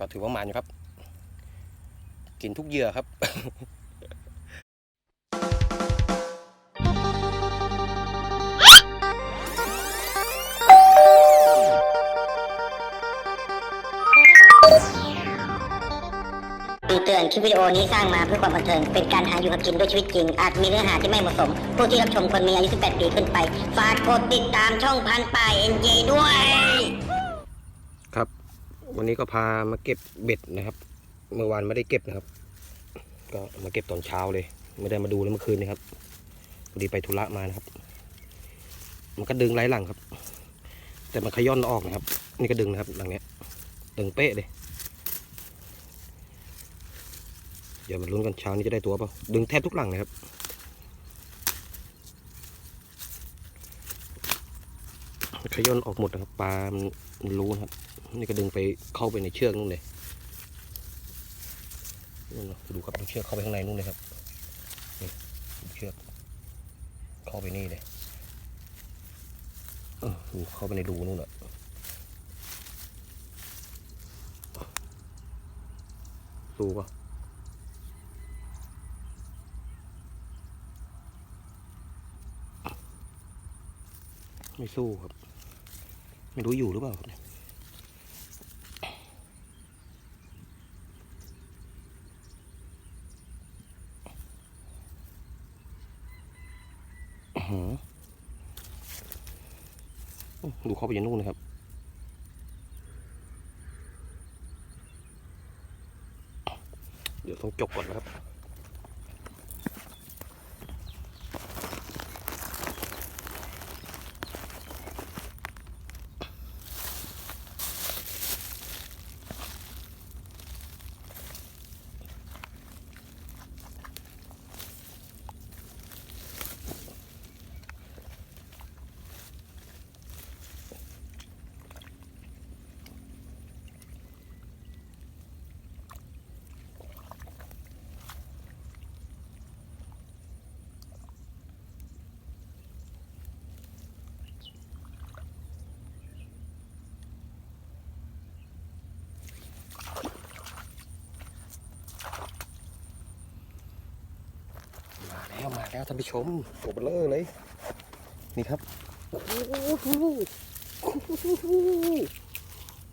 ก็ถือว่ามันอยู่ครับ กินทุกเหยื่อครับเตือนคลิปวิดีโอนี้สร้างมาเพื่อความบันเทิง เป็นการหาอยู่กับกินด้วยชีวิตจริง อาจมีเนื้อหาที่ไม่เหมาะสม ผู้ที่รับชมควรมีอายุ 18 ปีขึ้นไป ฝากกดติดตามช่องพันป่ายเอ็นเจด้วย วันนี้ก็พามาเก็บเบ็ดนะครับ เมื่อวานไม่ได้เก็บนะครับ ก็มาเก็บตอนเช้าเลย ไม่ได้มาดูเลยเมื่อคืนนะครับพอดีไปธุระมานะครับ มันก็ดึงไร้หลังครับ แต่มันขย้อนออกนะครับ นี่ก็ดึงนะครับหลังเนี้ย ดึงเป๊ะเลยเดี๋ยวมาลุ้นกันเช้านี้จะได้ตัวเปล่าดึงแทบทุกหลังเลยครับ ข ย้อนออกหมดนะครับปลามันรู้นะครับ นี่ก็ดึงไปเข้าไปในเชือกนู่นเลยนู่นะดูครับดูเชือกเข้าไปข้างในนู่นเลยครับนี่ดูเชือก เข้าไปนี่เลยออดูเข้าไปในรูนู่นแหละดูปะไม่สู้ครับ ไม่รู้อยู่หรือเปล่าดูเข้าไปยันนู่นนะครับ เดี๋ยวต้องจบก่อนนะครับ มา แล้วท่านผู้ชมตัวเบลอเลย นี่ครับ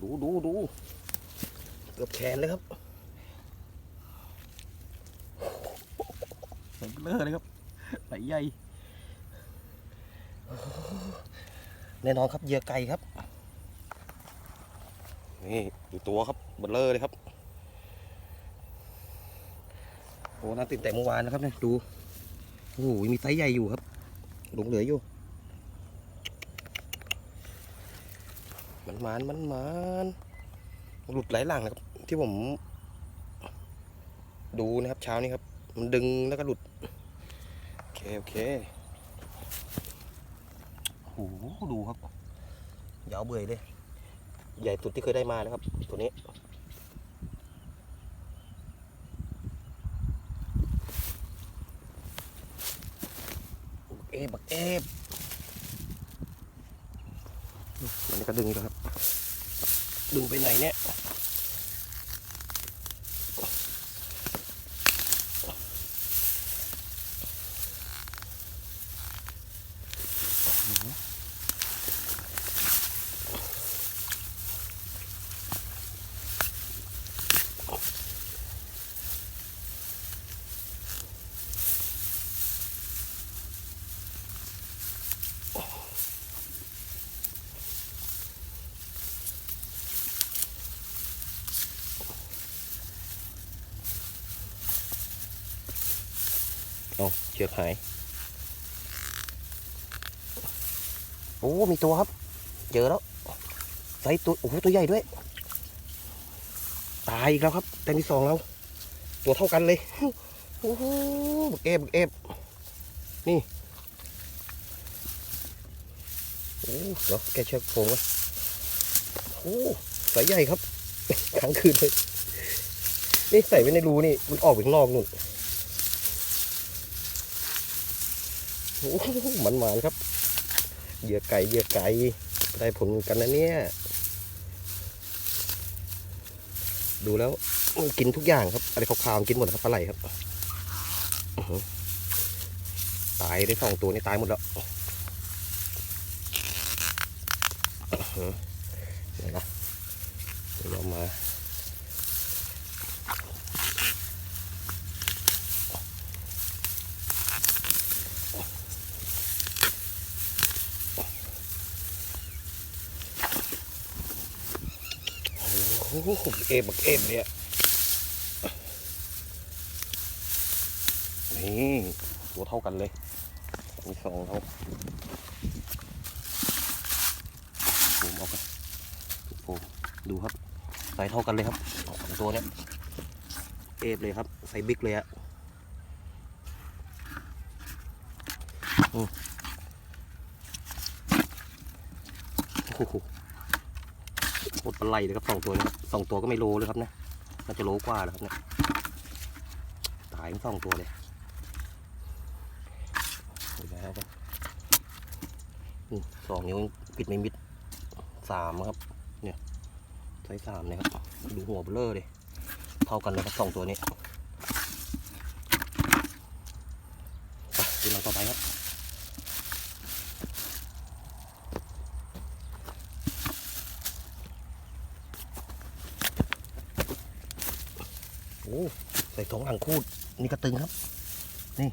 ดูดูดูเกือบแขนเลยครับตัวเบลอเลยครับไหลใหญ่แน่นอนครับเหยื่อไก่ครับ นี่ดูตัวครับเบลอเลยครับโอ้น่าตื่นแต่เมื่อวานนะครับเนี่ยดู โอ้โหมีไซส์ใหญ่อยู่ครับหลงเหลืออยู่ มันมันมันมันหลุดหลายหลังนะครับ ที่ผม ดูนะครับเช้านี้ครับ มันดึงแล้วก็หลุด โอเค โอเคโอ้โหดูครับยาวเบื่อยเลย ใหญ่สุดที่เคยได้มานะครับ ตัวนี้ เอฟบักเอฟมันนี้ก็ดึงอีกแล้วครับ ดึงไปไหนเนี่ย ชือกหาย โอ้ มีตัวครับ เจอแล้วไซส์ตัว โอ้โห ตัวใหญ่ด้วย ตายอีกแล้วครับ แต่ที่สองแล้ว ตัวเท่ากันเลย โอ้โหบักเอฟบักเอฟนี่ โอ้เดี๋ยวแกเชือกโผล่ไว้โอ้สายใหญ่ครับค้งคืนเลย นี่ใส่ไว้ในรูนี่ มันออกไปข้างนอกนู่น โอ้โหมันหวานๆครับ เหยื่อไก่เหยื่อไก่ได้ผลเหมือนกันนะเนี่ย ดูแล้วกินทุกอย่างครับ อะไรขาวๆมันกินหมดครับปลาไหลครับ ตายได้สองตัวนี่ตายหมดแล้วเดี๋ยวนะเดี๋ยวเรามา โอ้โหเอฟบักเอฟเนี่ยนี่ตัวเท่ากันเลย มีสองเท่าผมเอาไปผมดูครับไซส์เท่ากันเลยครับสองตัวเนี่ยเอฟเลยครับไซส์บิ๊กเลยอะโอ้โห หมดปลาไล่เลยครับสองตัวนะสองตัวก็ไม่โลเลยครับนะน่าจะโลกว่าแล้วครับเนี่ยตายทั้งสองตัวเลยเดี๋ยวแล้วกันสองนิ้วปิดไม่มิดสามครับ เนี่ยใช้สามนะครับดูหัวเบลอเลยเท่ากันเลยครับสองตัวนี้ไปดูหลังต่อไปครับ โอ้ ใส่สองอ่างคูด นี่กระตึงครับ นี่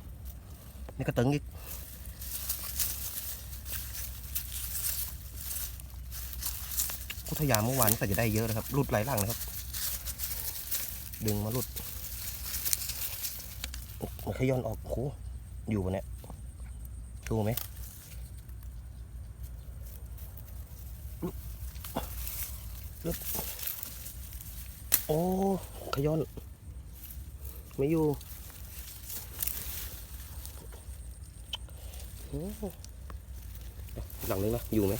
นี่กระตึงอีกพุทธยาเมื่อวานใส่จะได้เยอะนะครับรุดไหลายหลังนะครับ ดึงมารุดมันขย้อนออกโหอยู่ปะเนี่ยดูไหมลุกลุกโอ้ขย้อน ไม่อยู่หลังนึงนะอยู่ไหม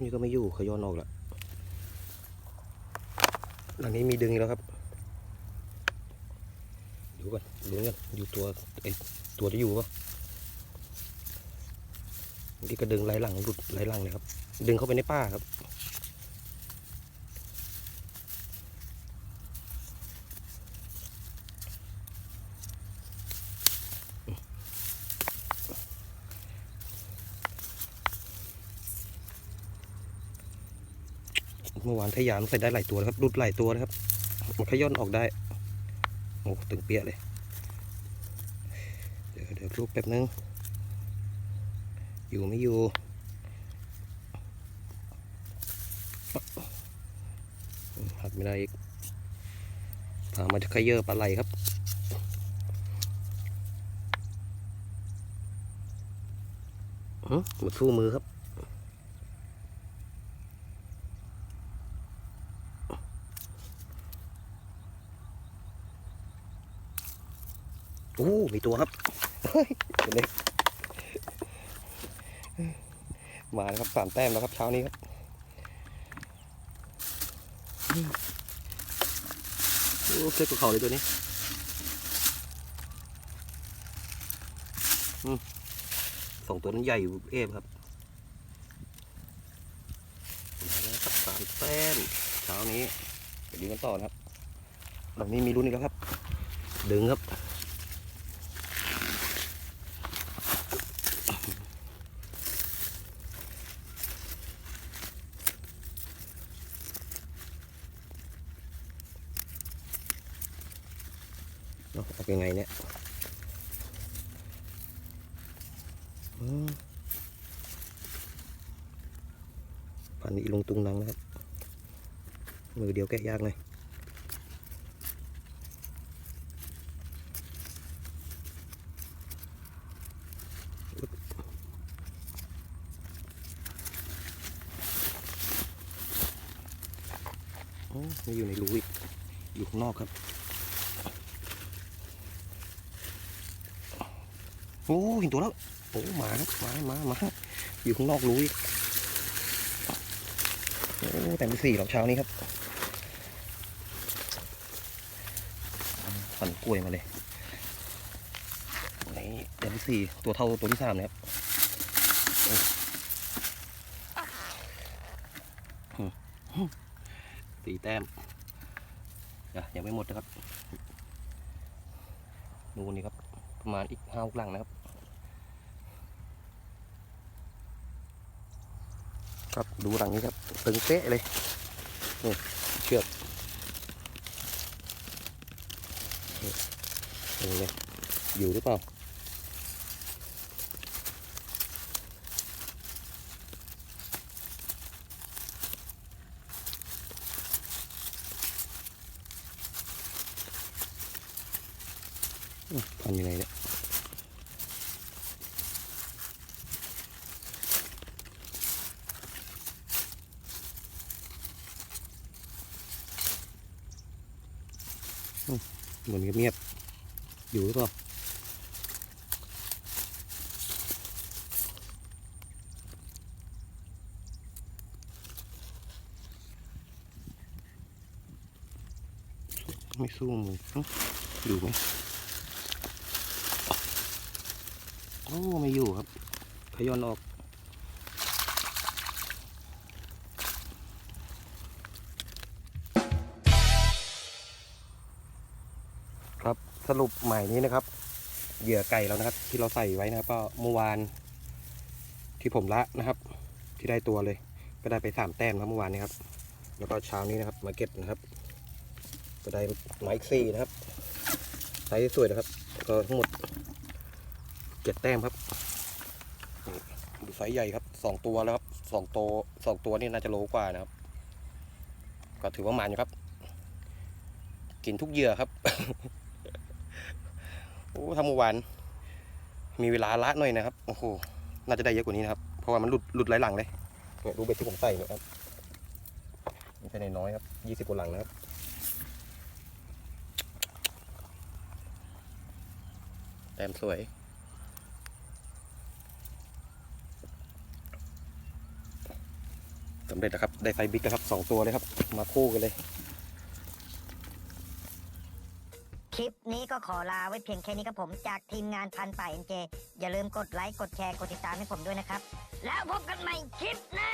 นี่ก็ไม่อยู่ขย้อนออกแล้วหลังนี้มีดึงแล้วครับ ก่อนดูกันอยู่ตัวไอตัวที่อยู่ปะทีก็ดึงไหลหลังหลุดไหลหลังเลยครับ ดึงเข้าไปในป้าครับเมื่อวานทยามใส่ได้หลายตัวนะครับหลุดหลายตัวนะครับมันขย้อนออกได้ อ้ตึงเปียเลย เดี๋ยวเดี๋ยวรูปแป๊บนึง อยู่ไม่อยู่ หักไม่ได้อีกพามาจะขยเยอะปลาไหลครับหึมาสู้มือครับ โอ้มีตัวครับเฮ้ยเดี๋ยวนี้มาแล้วครับสามแต้มแล้วครับเช้านี้ครับโอ้เล็กกว่าเขาเลยตัวนี้สองตัวนั้นใหญ่เอฟครับมาแล้วครับสามแต้มเช้านี้ไปดูกันต่อนะครับแบบนี้มีรุ่นอีกแล้วครับ ดึงครับ เอาเอายังไงเนี่ยอืมพันนี้ลงตุงนังนะครับ มือเดียวแกะยากเลยโอ้ไม่อยู่ในรูอีกอยู่ข้างนอกครับ โอ้เห็นตัวแล้วโอ้หมาครับหมาหมาหมาอยู่ข้างนอกรู้อีกโอ้แต่มีสี่หรอกเช้านี้ครับฝันกล้วยมาเลยนี่แต่มีสี่ตัวเท่าตัวที่สามนะครับสี่แต้มยังไม่หมดนะครับดูนี่ครับ ประมาณอีกห้าหกหลังนะครับ ครับดูหลังนี้ครับ ตึงเป๊ะเลยนี่เชือกนี่ตึงเลยอยู่หรือเปล่าอืมทำยังไงเนี่ย เหมือนเงียบๆอยู่หรือเปล่าไม่สู้มืออยู่ไหมโอ้ไม่อยู่ครับขย้อนออก สรุปใหม่นี้นะครับ เหยื่อไก่แล้วนะครับ ที่เราใส่ไว้นะครับ ก็เมื่อวาน ที่ผมละนะครับ ที่ได้ตัวเลย ก็ได้ไปสามแต้มนะเมื่อวานนี้ครับ แล้วก็เช้านี้นะครับมาเก็ตนะครับ ก็ได้ไม้ซี่นะครับไซส์สวยนะครับ ก็ทั้งหมดเจ็ดแต้มครับดูไซส์ใหญ่ครับสองตัวแล้วครับสองตัวสองตัวนี่น่าจะโลกว่านะครับ ก็ถือว่ามันอยู่ครับ กินทุกเหยื่อครับ อ้ทำเมื่อวานมีเวลาละหน่อยนะครับ โอ้โห น่าจะได้เยอะกว่านี้นะครับ เพราะว่ามันหลุดหลุดไหลหลังเลยเนี่ยดูเบ็ดที่ผมใส่เนี่ยครับไม่ใช่น้อยครับยี่สิบกว่าหลังนะครับ แต้มสวย สำเร็จแล้วครับ ได้ไซส์บิ๊กแล้วครับสองตัวเลยครับ มาคู่กันเลย คลิปนี้ก็ขอลาไว้เพียงแค่นี้ครับผมจากทีมงานพันป่าเอ็นเจอย่าลืมกดไลค์ กดแชร์ กดติดตามให้ผมด้วยนะครับ แล้วพบกันใหม่คลิปหน้า